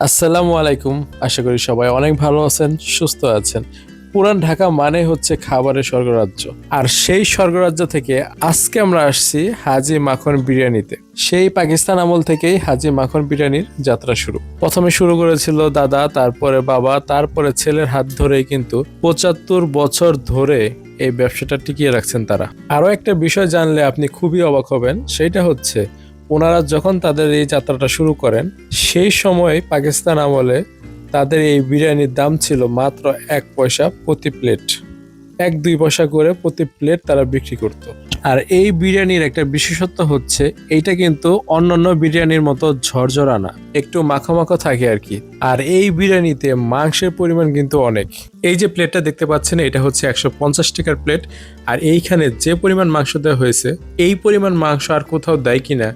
আসসালামু আলাইকুম। আশা করি সবাই অনেক ভালো আছেন, সুস্থ আছেন। পুরান ঢাকা মানে হচ্ছে খাবারের স্বর্গরাজ্য। আর সেই স্বর্গরাজ্য থেকে আজকে আমরা আসছি হাজি মাখন বিরিয়ানিতে। সেই পাকিস্তান আমল থেকেই হাজি মাখন বিরিয়ানির যাত্রা শুরু। প্রথমে শুরু করেছিল দাদা, তারপরে বাবা, তারপরে ছেলের হাত ধরেই কিন্তু পঁচাত্তর বছর ধরে এই ব্যবসাটা টিকিয়ে রাখছেন তারা। আরও একটা বিষয় জানলে আপনি খুবই অবাক হবেন, সেটা হচ্ছে ওনারা যখন তাদের এই যাত্রাটা শুরু করেন, সেই সময় পাকিস্তান আমলে তাদের এই বিরিয়ানির দাম ছিল মাত্র এক পয়সা প্রতি প্লেট। এক, দুই পয়সা করে প্রতি প্লেট তারা বিক্রি করত। আর এই বিরিয়ানির একটা বিশেষত্ব হচ্ছে, এইটা কিন্তু অন্যান্য বিরিয়ানির মতো ঝরঝরা না, একটু মাখো থাকে আর কি। আর এই বিরিয়ানিতে মাংসের পরিমাণ কিন্তু অনেক। এই যে প্লেটটা দেখতে পাচ্ছেন, এটা হচ্ছে একশো পঞ্চাশ টাকার প্লেট। আর এইখানে যে পরিমাণ মাংস দেওয়া হয়েছে, এই পরিমাণ মাংস আর কোথাও দেয় কিনা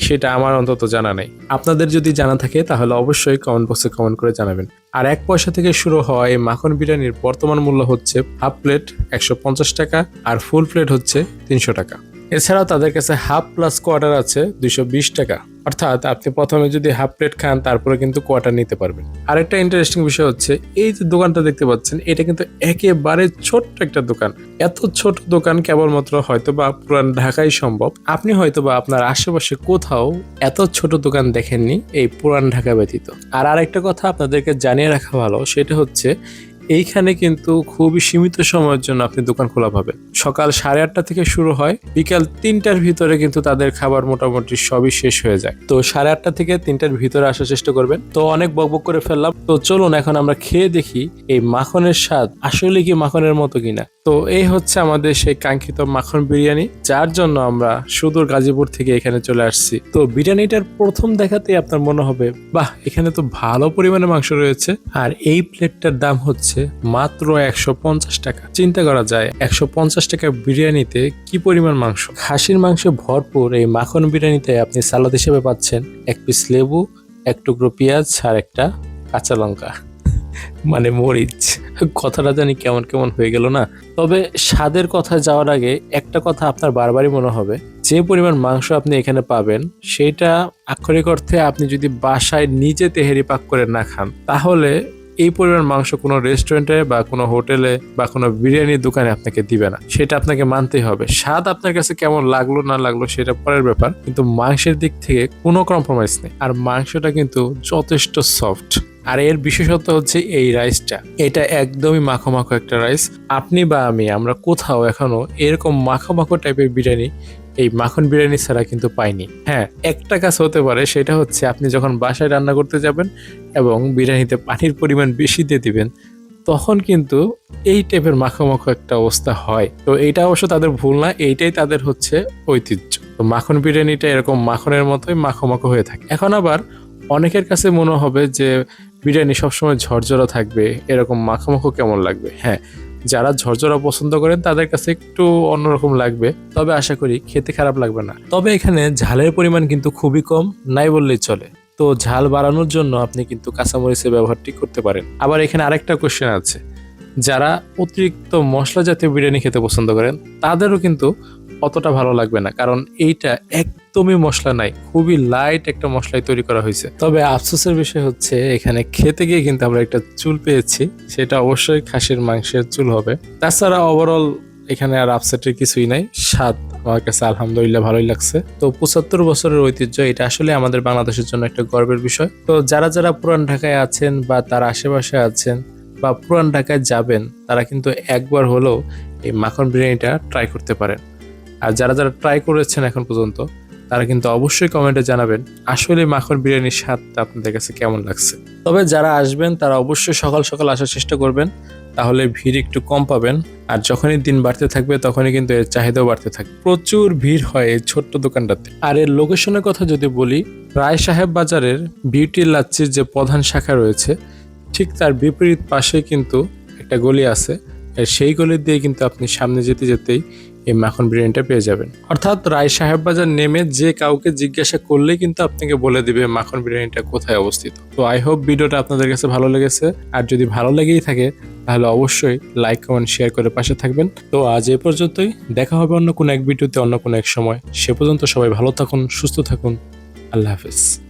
সেটা আমার অন্তত জানা নেই। আপনাদের যদি জানা থাকে, তাহলে অবশ্যই কমেন্ট বক্সে কমেন্ট করে জানাবেন। আর এক পয়সা থেকে শুরু এই মাখন বিরিয়ানির বর্তমান মূল্য হচ্ছে হাফ প্লেট একশো পঞ্চাশ টাকা আর ফুল প্লেট হচ্ছে তিনশো টাকা। এছাড়াও তাদের কাছে হাফ প্লাস কোয়ার্টার আছে দুইশো বিশ টাকা। অর্থাৎ আপনি প্রথমে যদি হাফ প্লেট খান, তারপরে কিন্তু কোয়ার্টার নিতে পারবেন। আরেকটা ইন্টারেস্টিং বিষয় হচ্ছে, এই যে দোকানটা দেখতে পাচ্ছেন, এটা কিন্তু একেবারে ছোট্ট একটা দোকান। এত ছোট দোকান কেবলমাত্র হয়তো বা পুরান ঢাকাই সম্ভব। আপনি হয়তো বা আপনার আশেপাশে কোথাও এত ছোট দোকান দেখেননি, এই পুরান ঢাকা ব্যতীত। আর আরেকটা কথা আপনাদেরকে জানিয়ে রাখা ভালো, সেটা হচ্ছে এইখানে কিন্তু খুবই সীমিত সময়ের জন্য আপনি দোকান খোলা পাবেন। সকাল সাড়ে আটটা থেকে শুরু হয়, বিকাল তিনটার ভিতরে কিন্তু তাদের খাবার মোটামুটি সবই শেষ হয়ে যায়। তো সাড়ে আটটা থেকে তিনটার ভিতরে আসার চেষ্টা করবেন। তো অনেক বকবক করে ফেললাম। তো চলুন এখন আমরা খেয়ে দেখি এই মাখনের স্বাদ আসলে কি মাখনের মতো কিনা। তো এই হচ্ছে আমাদের সেই কাঙ্ক্ষিত মাখন বিরিয়ানি, যার জন্য আমরা সুদূর গাজীপুর থেকে এখানে চলে আসছি। তো বিরিয়ানিটার প্রথম দেখাতে আপনার মনে হবে, বাহ, এখানে তো ভালো পরিমাণে মাংস রয়েছে। আর এই প্লেটটার দাম হচ্ছে মাত্র একশো পঞ্চাশ টাকা। চিন্তা করা যায়, একশো পঞ্চাশ টাকা বিরিয়ানিতে কি পরিমাণ মাংস? খাসির মাংসে ভরপুর এই মাখন বিরিয়ানিতে আপনি সালাদ হিসেবে পাচ্ছেন এক পিস লেবু, এক টুকরো পেঁয়াজ আর একটা কাঁচা লঙ্কা। মানে মরিচ। কথাটা জানি কেমন কেমন হয়ে গেল না। তবে স্বাদের কথা যাওয়ার আগে একটা কথা আপনার বারবারই মনে হবে। যে পরিমাণ মাংস আপনি এখানে পাবেন, সেটা আক্ষরিক অর্থে আপনি যদি বাসায় নিজে তেহেরি পাক করে না খান, তাহলে এই পরিমাণ মাংস কোনো রেস্টুরেন্টে বা কোনো হোটেলে বা কোনো বিরিয়ানির দোকানে আপনাকে দিবে না। সেটা আপনাকে মানতেই হবে। স্বাদ আপনার কাছে কেমন লাগল না লাগল সেটা পরের ব্যাপার, কিন্তু মাংসের দিক থেকে কোনো কম্প্রোমাইজ নেই। আর মাংসটা কিন্তু যথেষ্ট সফট আর এর বিশেষত্ব হচ্ছে এই রাইসটা এটা একদমই মাখো মাখো একটা রাইস আপনি বা আমি, আমরা কোথাও এখনও এরকম মাখো মাখো টাইপের বিরিয়ানি, এই মাখন বিরিয়ানি ছাড়া কিন্তু পাইনি। হ্যাঁ একটা কাজ হতে পারে, সেটা হচ্ছে আপনি যখন বাসায় রান্না করতে যাবেন এবং বিরিয়ানিতে পানির পরিমাণ বেশি দিয়ে দিবেন, তখন কিন্তু এই টাইপের মাখো মাখো একটা অবস্থা হয়। তো এইটা অবশ্য তাদের ভুল না, এইটাই তাদের হচ্ছে ঐতিহ্য। তো মাখন বিরিয়ানিটা এরকম মাখনের মতোই মাখো হয়ে থাকে। এখন আবার অনেকের কাছে মনে হবে যে বিরিয়ানি সবসময় ঝরঝরা থাকবে, এরকম মাখো মাখো কেমন লাগবে? হ্যাঁ যারা ঝরঝরা পছন্দ করেন, তাদের কাছে একটু অন্যরকম লাগবে। তবে আশা করি খেতে খারাপ লাগবে না। তবে এখানে ঝালের পরিমাণ কিন্তু খুবই কম, নাই বললেই চলে। তো ঝাল বাড়ানোর জন্য আপনি কিন্তু কাঁচামরিচের ব্যবহারটি করতে পারেন। আবার এখানে আরেকটা কোশ্চেন আছে। যারা অতিরিক্ত মশলা জাতীয় বিরিয়ানি খেতে পছন্দ করেন, তাদেরও কিন্তু অতটা ভালো লাগবে না, কারণ এইটা একদমই মশলা নাই, খুবই লাইট একটা মশলাই তৈরি করা হয়েছে। তবে আফসোসের বিষয় হচ্ছে, এখানে খেতে গিয়ে কিন্তু আমরা একটা চুল পেয়েছি, সেটা অবশ্যই খাসির মাংসের চুল হবে। তাছাড়া ওভারঅল এখানে আর আপসেটের কিছুই নাই, স্বাদ আমার কাছে আলহামদুলিল্লাহ ভালোই লাগছে। তো পঁচাত্তর বছরের ঐতিহ্য, এটা আসলে আমাদের বাংলাদেশের জন্য একটা গর্বের বিষয়। তো যারা যারা পুরান ঢাকায় আছেন বা তার আশেপাশে আছেন বা পুরান ঢাকায় যাবেন, তারা কিন্তু একবার হলেও এই মাখন বিরিয়ানিটা ট্রাই করতে পারেন। আর যারা যারা ট্রাই করেছেন এখন পর্যন্ত, তারা কিন্তু অবশ্যই কমেন্টে জানাবেন, আসলে মাখন বিরিয়ানির স্বাদটা আপনাদের কাছে কেমন লাগছে? তবে যারা আসবেন, তারা অবশ্যই সকাল সকাল আসার চেষ্টা করবেন, তাহলে ভিড় একটু কম পাবেন, আর যখনই দিন বাড়তে থাকবে, তখনই কিন্তু এর চাহিদাও বাড়তে থাকবে। প্রচুর ভিড় হয় এই ছোট্ট দোকানটাতে। আর এর লোকেশনের কথা যদি বলি, রায় সাহেব বাজারের বিউটি লাচ্ছির যে প্রধান শাখা রয়েছে, ঠিক তার বিপরীত পাশে কিন্তু একটা গলি আছে সেই গলি দিয়ে কিন্তু আপনি সামনে যেতে যেতেই এই মাখন বিরিয়ানিটা পেয়ে যাবেন। অর্থাৎ রায় সাহেব বাজার নেমে যে কাউকে জিজ্ঞাসা করলেই কিন্তু আপনাকে বলে দিবে মাখন বিরিয়ানিটা কোথায় অবস্থিত। তো আই হোপ ভিডিওটা আপনাদের কাছে ভালো লেগেছে। আর যদি ভালো লেগেই থাকে, তাহলে অবশ্যই লাইক, কমেন্ট, শেয়ার করে পাশে থাকবেন। তো আজ এ পর্যন্তই। দেখা হবে অন্য কোনো এক ভিডিওতে অন্য কোনো এক সময়। সে পর্যন্ত সবাই ভালো থাকুন, সুস্থ থাকুন। আল্লাহ হাফিজ।